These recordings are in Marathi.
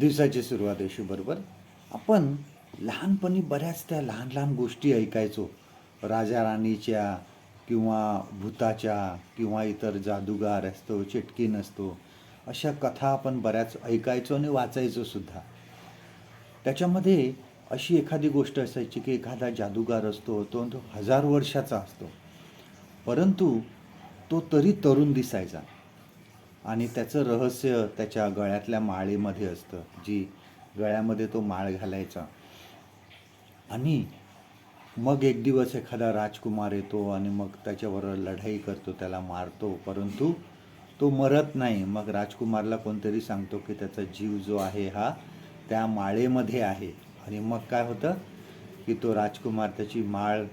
दिवसाची सुरुवात अशी बरोबर आपण लहानपणी बऱ्याच त्या लहान लहान गोष्टी ऐकायचो. राजा राणीच्या किंवा भूताच्या किंवा इतर जादूगार असतो चिटकीन असतो अशा कथा आपण बऱ्याच ऐकायचो आणि वाचायचो सुद्धा. त्याच्यामध्ये अशी एखादी गोष्ट असायची की एखादा जादूगार असतो तो तो हजार वर्षाचा असतो. परंतु तो तरी तरुण दिसायचा. आणि त्याचं रहस्य त्याच्या गळ्यातल्या माळेमध्ये असतं जी गळ्यामध्ये तो माळ घालायचा. आणि मग एक दिवस एखादा राजकुमार येतो आणि मग त्याच्यावर लढाई करतो त्याला मारतो. परंतु तो मरत नाही. मग राजकुमारला कोणतरी सांगतो की त्याचा जीव जो आहे हा त्या माळेमध्ये आहे. आणि मग काय होतं की तो राजकुमार त्याची माळ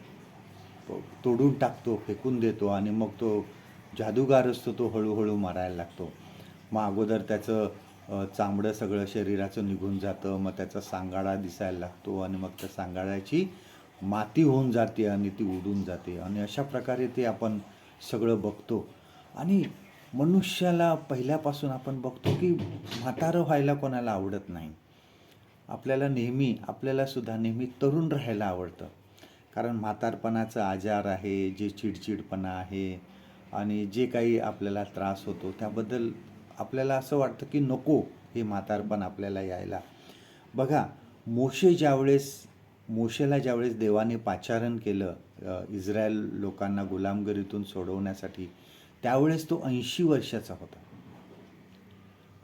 तोडून टाकतो फेकून देतो आणि मग तो जादूगार असतो तो हळूहळू मारायला लागतो. मग अगोदर त्याचं चामडं सगळं शरीराचं निघून जातं मग त्याचा सांगाडा दिसायला लागतो आणि मग त्या सांगाड्याची माती होऊन जाते आणि ती उडून जाते आणि अशा प्रकारे ते आपण सगळं बघतो. आणि मनुष्याला पहिल्यापासून आपण बघतो की म्हातारं व्हायला कोणाला आवडत नाही. आपल्याला नेहमी आपल्यालासुद्धा नेहमी तरुण राहायला आवडतं. कारण म्हातारपणाचा आजार आहे जे चिडचिडपणा आहे आणि जे काही आपल्याला त्रास होतो त्याबद्दल आपल्याला असं वाटतं की नको हे म्हातारपण आपल्याला यायला. बघा मोशे ज्यावेळेस मोशेला ज्यावेळेस देवाने पाचारण केलं इस्रायल लोकांना गुलामगिरीतून सोडवण्यासाठी त्यावेळेस तो ऐंशी वर्षाचा होता.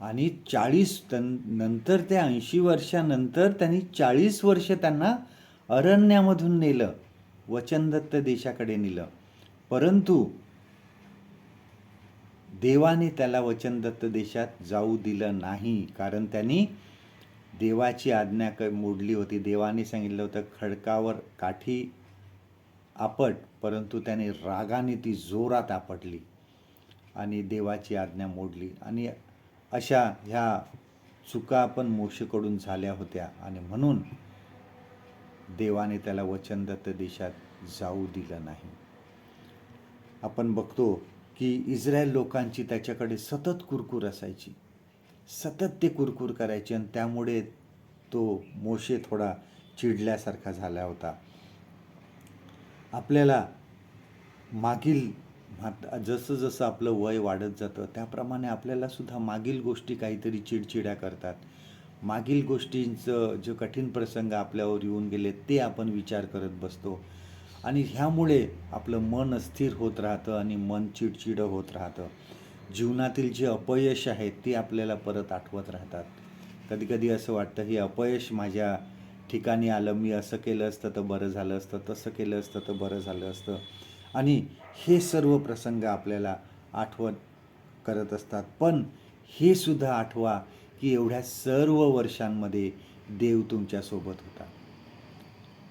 आणि चाळीस नंतर त्या ऐंशी वर्षानंतर त्यांनी चाळीस वर्ष त्यांना अरण्यामधून नेलं वचनदत्त देशाकडे नेलं. परंतु देवाने त्याला वचनदत्त देशात जाऊ दिलं नाही. कारण त्यांनी देवाची आज्ञा क मोडली होती. देवाने सांगितलं होतं खडकावर काठी आपट. परंतु त्याने रागाने ती जोरात आपटली आणि देवाची आज्ञा मोडली. आणि अशा ह्या चुका पण मोशेकडून झाल्या होत्या. आणि म्हणून देवाने त्याला वचनदत्त देशात जाऊ दिलं नाही. आपण बघतो की इस्रायल लोकांची त्याच्याकडे सतत कुरकूर असायची. सतत ते कुरकुर करायचे आणि त्यामुळे तो मोशे थोडा चिडल्यासारखा झाला होता. आपल्याला मागील जसं जसं आपलं वय वाढत जातं त्याप्रमाणे आपल्याला सुद्धा मागील गोष्टी काहीतरी चिडचिड्या करतात. मागील गोष्टींचं जे कठीण प्रसंग आपल्यावर येऊन गेले ते आपण विचार करत बसतो. आणि ह्यामुळे आपलं मन अस्थिर होत राहतं आणि मन चिडचिडं होत राहतं. जीवनातील जे अपयश आहेत ते आपल्याला परत आठवत राहतात. कधीकधी असं वाटतं हे अपयश माझ्या ठिकाणी आलं मी असं केलं असतं तर बरं झालं असतं तसं केलं असतं तर बरं झालं असतं. आणि हे सर्व प्रसंग आपल्याला आठवत करत असतात. पण हे सुद्धा आठवा की एवढ्या सर्व वर्षांमध्ये देव तुमच्यासोबत होता.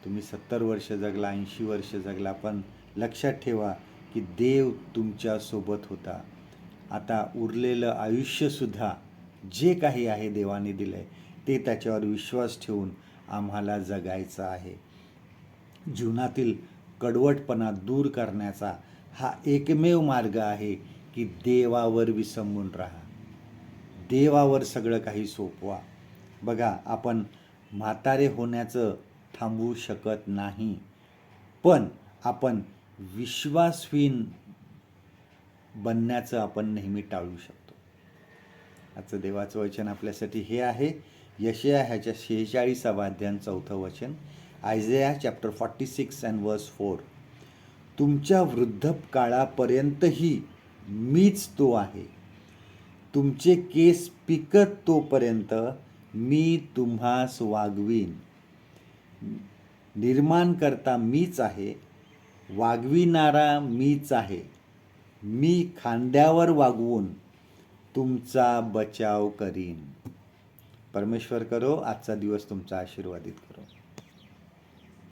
तुम्ही सत्तर वर्ष जगला ऐंशी वर्ष जगला पण लक्षात ठेवा की देव तुमच्यासोबत होता. आता उरलेलं आयुष्यसुद्धा जे काही आहे देवाने दिलं आहे ते त्याच्यावर विश्वास ठेवून आम्हाला जगायचं आहे. जीवनातील कडवटपणा दूर करण्याचा हा एकमेव मार्ग आहे की देवावर विसंबून राहा. देवावर सगळं काही सोपवा. बघा आपण म्हातारे होण्याचं थांबवू शकत नाही. पण आपण विश्वासहीन बनण्याचं आपण नेहमी टाळू शकतो. आजचं देवाचं वचन आपल्यासाठी हे आहे. यशया ह्याच्या शेहेचाळीसावा अध्यान चौथं वचन. Isaiah chapter forty six and verse four तुमच्या वृद्धकाळापर्यंतही मीच तो आहे. तुमचे केस पिकत तोपर्यंत मी तुम्हास वागवीन. निर्माण करता मीच आहे वागविणारा मीच आहे. मी खांद्यावर वागवून तुमचा बचाव करीन. परमेश्वर करो आजचा दिवस तुमचा आशीर्वादित करो.